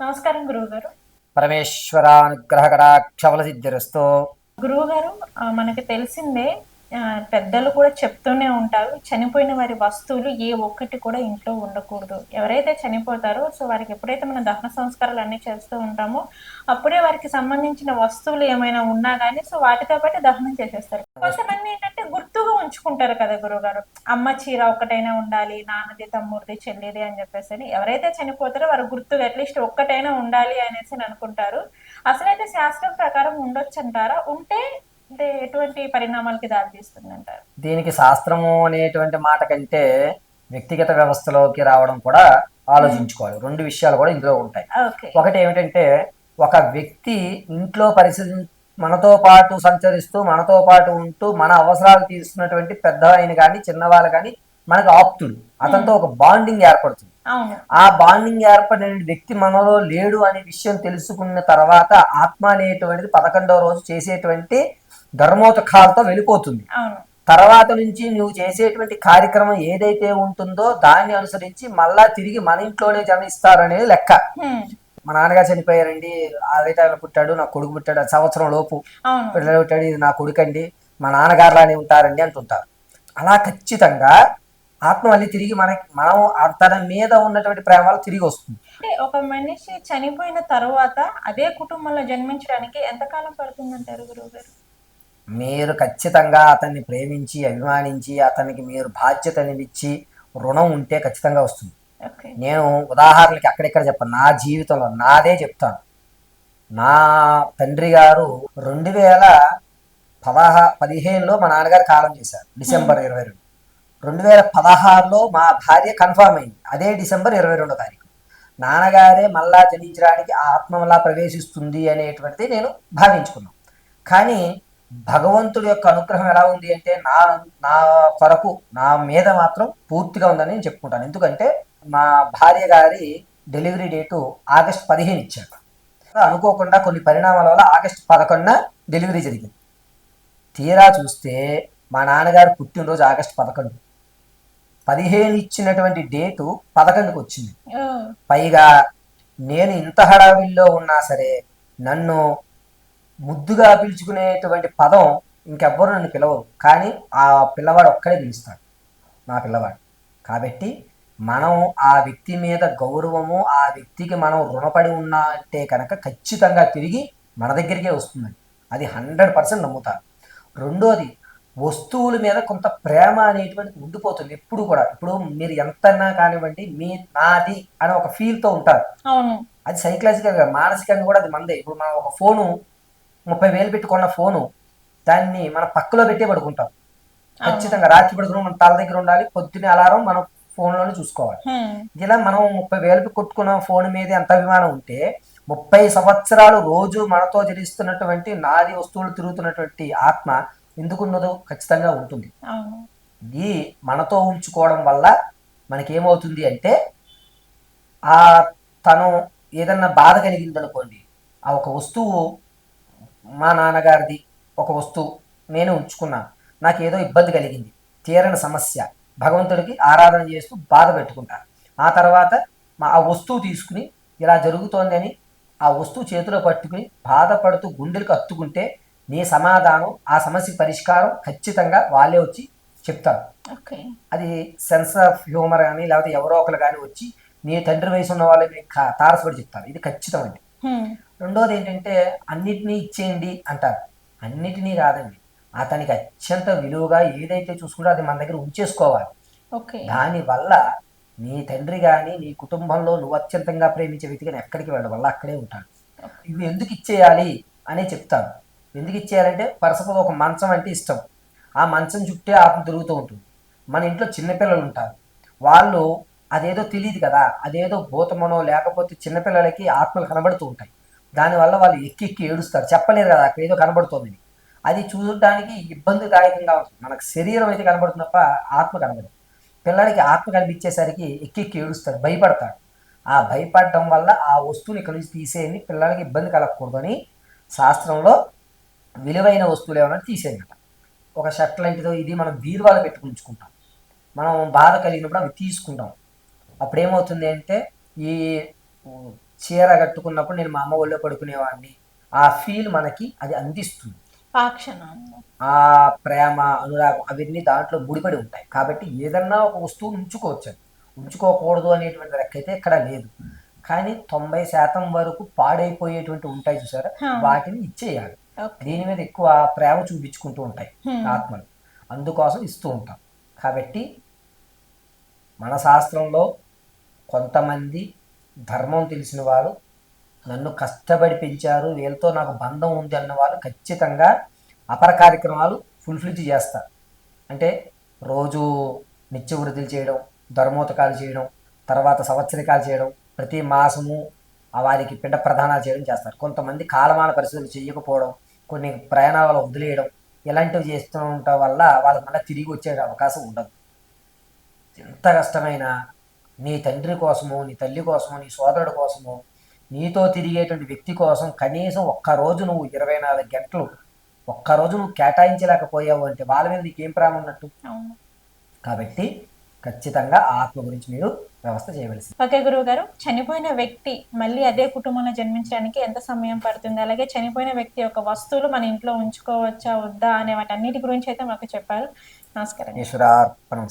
నమస్కారం గురువు గారు పరమేశ్వరానుగ్రహకటాక్షవల సిద్ధిరస్తో గురువు గారు ఆ, మనకి తెలిసిందే పెద్దలు కూడా చెప్తూనే ఉంటారు చనిపోయిన వారి వస్తువులు ఏ ఒక్కటి కూడా ఇంట్లో ఉండకూడదు. ఎవరైతే చనిపోతారో సో వారికి ఎప్పుడైతే మనం దహన సంస్కారాలు అన్ని చేస్తూ ఉంటామో అప్పుడే వారికి సంబంధించిన వస్తువులు ఏమైనా ఉన్నా కానీ సో వాటితో పాటు దహనం చేసేస్తారు. కొంతమంది ఏంటంటే గుర్తుగా ఉంచుకుంటారు కదా గురువుగారు అమ్మ చీర ఒక్కటైనా ఉండాలి నాన్నది తమ్ముడిది చెల్లిది అని చెప్పేసి అని. ఎవరైతే చనిపోతారో వారు గుర్తుగా అట్లీస్ట్ ఒక్కటైనా ఉండాలి అనేసి అనుకుంటారు. అసలైతే శాస్త్రం ప్రకారం ఉండొచ్చు అంటారా ఉంటే అంటే ఎటువంటి పరిణామాలకి దారితీస్తుంది అంటారు దీనికి శాస్త్రము అనేటువంటి మాట కంటే వ్యక్తిగత వ్యవస్థలోకి రావడం కూడా ఆలోచించుకోవాలి. రెండు విషయాలు కూడా ఇందులో ఉంటాయి. ఒకటి ఏమిటంటే ఒక వ్యక్తి ఇంట్లో పరిస్థితి మనతో పాటు సంచరిస్తూ మనతో పాటు ఉంటూ మన అవసరాలు తీరుస్తున్నటువంటి పెద్ద ఆయన కానీ చిన్నవాళ్ళు కానీ మనకు ఆప్తుడు. అతనితో ఒక బాండింగ్ ఏర్పడుతుంది. ఆ బాండింగ్ ఏర్పడిన వ్యక్తి మనలో లేడు అనే విషయం తెలుసుకున్న తర్వాత ఆత్మ అనేటువంటిది పదకొండవ రోజు చేసేటువంటి ధర్మోతకాలతో వెళ్ళిపోతుంది. తర్వాత నుంచి నువ్వు చేసేటువంటి కార్యక్రమం ఏదైతే ఉంటుందో దాన్ని అనుసరించి మళ్ళా తిరిగి మన ఇంట్లోనే జన్మిస్తారనేది లెక్క. మా నాన్నగారు చనిపోయారండి. అదే టైంలో పుట్టాడు నా కొడుకు పుట్టాడు ఆ సంవత్సరం లోపు. పిల్లలు పుట్టాడు ఇది నా కొడుకండి మా నాన్నగారులానే ఉంటారండి అంటుంటారు. అలా ఖచ్చితంగా ఆత్మ మళ్ళీ తిరిగి మనకి మనం తన మీద ఉన్నటువంటి ప్రేమలు తిరిగి వస్తుంది. అంటే ఒక మనిషి చనిపోయిన తర్వాత అదే కుటుంబంలో జన్మించడానికి ఎంతకాలం పడుతుందంటారు గురువు గారు మీరు ఖచ్చితంగా అతన్ని ప్రేమించి అభిమానించి అతనికి మీరు బాధ్యతనిచ్చి రుణం ఉంటే ఖచ్చితంగా వస్తుంది. నేను ఉదాహరణకి అక్కడిక్కడ చెప్పను. నా జీవితంలో నాదే చెప్తాను. నా తండ్రి గారు రెండు వేల పదహా పదిహేనులో మా నాన్నగారు కాలం చేశారు. డిసెంబర్ ఇరవై రెండు. రెండు వేల పదహారులో మా భార్య కన్ఫామ్ అయింది. అదే డిసెంబర్ ఇరవై రెండో తారీఖు. నాన్నగారే మళ్ళా జనించడానికి ఆ ఆత్మ మళ్ళా ప్రవేశిస్తుంది అనేటువంటిది నేను భావించుకున్నాను. కానీ భగవంతుడి యొక్క అనుగ్రహం ఎలా ఉంది అంటే నా నా కొరకు నా మీద మాత్రం పూర్తిగా ఉందని నేను చెప్పుకుంటాను. ఎందుకంటే మా భార్య గారి డెలివరీ డేటు ఆగస్ట్ పదిహేను ఇచ్చాడు. అనుకోకుండా కొన్ని పరిణామాల వల్ల ఆగస్ట్ పదకొండున డెలివరీ జరిగింది. తీరా చూస్తే మా నాన్నగారు పుట్టినరోజు ఆగస్ట్ పదకొండు. పదిహేను ఇచ్చినటువంటి డేటు పదకొండుకి వచ్చింది. పైగా నేను ఇంత హడావిల్లో ఉన్నా సరే నన్ను ముద్దుగా పిలుచుకునేటువంటి పదం ఇంకెవ్వరు నన్ను పిలవరు. కానీ ఆ పిల్లవాడు ఒక్కడే పిలుస్తాడు. నా పిల్లవాడు. కాబట్టి మనం ఆ వ్యక్తి మీద గౌరవము ఆ వ్యక్తికి మనం రుణపడి ఉన్నా అంటే కనుక ఖచ్చితంగా తిరిగి మన దగ్గరికే వస్తుందని అది హండ్రెడ్ పర్సెంట్ నమ్ముతాను రెండోది వస్తువుల మీద కొంత ప్రేమ అనేటువంటిది ఉండిపోతుంది ఎప్పుడు కూడా. ఇప్పుడు మీరు ఎంతన్నా కానివ్వండి మీ నాది అనే ఒక ఫీల్తో ఉంటారు. అది సైకలాజికల్గా మానసికంగా కూడా అది మందే. ఇప్పుడు మనం ఒక ఫోను ముప్పై వేలు పెట్టి కొన్న ఫోను దాన్ని మన పక్కలో పెట్టే పడుకుంటాం. ఖచ్చితంగా రాత్రి పడుకుని మన తల దగ్గర ఉండాలి పొద్దున్నే అలారం మనం ఫోన్లోనే చూసుకోవాలి. ఇలా మనం ముప్పై వేలు కొట్టుకున్న ఫోన్ మీద ఎంత అభిమానం ఉంటే ముప్పై సంవత్సరాలు రోజు మనతో జరిస్తున్నటువంటి నాది వస్తువులు తిరుగుతున్నటువంటి ఆత్మ ఎందుకున్నదో ఖచ్చితంగా ఉంటుంది. ఇది మనతో ఉంచుకోవడం వల్ల మనకేమవుతుంది అంటే ఆ తను ఏదన్నా బాధ కలిగింది అనుకోండి ఆ ఒక వస్తువు మా నాన్నగారిది ఒక వస్తువు నేను ఉంచుకున్నాను. నాకు ఏదో ఇబ్బంది కలిగింది. తీరని సమస్య. భగవంతుడికి ఆరాధన చేస్తూ బాధ పెట్టుకుంటాను. ఆ తర్వాత మా ఆ వస్తువు తీసుకుని ఇలా జరుగుతోంది అని ఆ వస్తువు చేతిలో పట్టుకుని బాధపడుతూ గుండెలకు అత్తుకుంటే నీ సమాధానం ఆ సమస్య పరిష్కారం ఖచ్చితంగా వాళ్ళే వచ్చి చెప్తారు. అది సెన్స్ ఆఫ్ హ్యూమర్ కానీ లేకపోతే ఎవరో ఒకరు కానీ వచ్చి నీ తండ్రి వయసు ఉన్న వాళ్ళకి తారసపడి చెప్తారు. ఇది ఖచ్చితమండి హ్మ్. రెండోది ఏంటంటే అన్నిటినీ ఇచ్చేయండి అంటారు. అన్నిటినీ కాదండి. అతనికి అత్యంత విలువగా ఏదైతే చూసుకుంటో అది మన దగ్గర ఉంచేసుకోవాలి. ఓకే. దానివల్ల నీ తండ్రి కానీ నీ కుటుంబంలో నువ్వు అత్యంతంగా ప్రేమించే వ్యక్తి కానీ ఎక్కడికి వెళ్ళడం. వల్ల అక్కడే ఉంటాడు. ఇవి ఎందుకు ఇచ్చేయాలి అనే చెప్తాను. ఎందుకు ఇచ్చేయాలంటే పరసపద ఒక మంచం అంటే ఇష్టం. ఆ మంచం చుట్టే ఆత్మ తిరుగుతూ ఉంటుంది. మన ఇంట్లో చిన్నపిల్లలు ఉంటారు. వాళ్ళు అదేదో తెలియదు కదా. అదేదో భూతమనో లేకపోతే చిన్నపిల్లలకి ఆత్మలు కనబడుతూ ఉంటాయి. దానివల్ల వాళ్ళు ఎక్కి ఎక్కి ఏడుస్తారు. చెప్పలేరు కదా అక్కడ ఏదో కనబడుతోందని అది చూడడానికి ఇబ్బందిదాయకంగా ఉంటుంది. మనకు శరీరం అయితే కనబడుతుంది తప్ప ఆత్మ కనబడదు. పిల్లడికి ఆత్మ కనిపించేసరికి ఎక్కి ఎక్కి ఏడుస్తాడు భయపడతాడు ఆ భయపడటం వల్ల ఆ వస్తువుని ఇక్కడ నుంచి తీసేయండి పిల్లలకి ఇబ్బంది కలగకూడదు అని శాస్త్రంలో విలువైన వస్తువులు ఏమైనా తీసేయండి. ఒక షర్ట్ లాంటిదో ఇది మనం బీరువాలో పెట్టుకుని ఉంచుకుంటాం. మనం బాధ కలిగినప్పుడు అవి తీసుకుంటాం. అప్పుడు ఏమవుతుంది అంటే ఈ చీర కట్టుకున్నప్పుడు నేను మా అమ్మ ఒళ్ళో పడుకునేవాడిని. ఆ ఫీల్ మనకి అది అందిస్తుంది. ఆ ప్రేమ అనురాగం అవన్నీ దాంట్లో ముడిపడి ఉంటాయి. కాబట్టి ఏదన్నా ఒక వస్తువును ఉంచుకోవచ్చు ఉంచుకోకూడదు అనేటువంటి లెక్క అయితే ఇక్కడ లేదు. కానీ తొంభై శాతం వరకు పాడైపోయేటువంటి ఉంటాయి చూసారా. వాటిని ఇచ్చేయాలి. దీని మీద ఎక్కువ ప్రేమ చూపించుకుంటూ ఉంటాయి. ఆత్మలు. అందుకోసం ఇస్తూ ఉంటాం. కాబట్టి మన శాస్త్రంలో కొంతమంది ధర్మం తెలిసిన వారు నన్ను కష్టపడి పెంచారు వీళ్ళతో నాకు బంధం ఉంది అన్న వాళ్ళు ఖచ్చితంగా అపర కార్యక్రమాలు ఫుల్ఫిల్ చేస్తారు అంటే రోజు నిత్య వృద్ధులు చేయడం ధర్మోతకాలు చేయడం తర్వాత సంవత్సరికాలు చేయడం ప్రతి మాసము వారికి పిండ ప్రధానాలు చేయడం చేస్తారు. కొంతమంది కాలమాన పరిస్థితులు చేయకపోవడం కొన్ని ప్రయాణాలు వదిలేయడం ఇలాంటివి చేస్తూ ఉండటం వల్ల వాళ్ళకి మళ్ళీ తిరిగి వచ్చే అవకాశం ఉండదు. ఎంత కష్టమైనా నీ తండ్రి కోసమో నీ తల్లి కోసమో నీ సోదరుడు కోసమో నీతో తిరిగేటువంటి వ్యక్తి కోసం కనీసం ఒక్కరోజు నువ్వు ఇరవై నాలుగు గంటలు ఒక్కరోజు నువ్వు కేటాయించలేకపోయావు అంటే వాళ్ళ మీద నీకేం ప్రేమ ఉన్నట్టు? కాబట్టి ఖచ్చితంగా ఆత్మ గురించి మీరు వ్యవస్థ చేయవలసింది ఓకే గురువు గారు చనిపోయిన వ్యక్తి మళ్ళీ అదే కుటుంబంలో జన్మించడానికి ఎంత సమయం పడుతుంది? అలాగే చనిపోయిన వ్యక్తి యొక్క వస్తువులు మన ఇంట్లో ఉంచుకోవచ్చా వద్దా అనే వాటన్నిటి గురించి అయితే మాకు చెప్పారు. నమస్కారం. ఈశ్వరార్పణం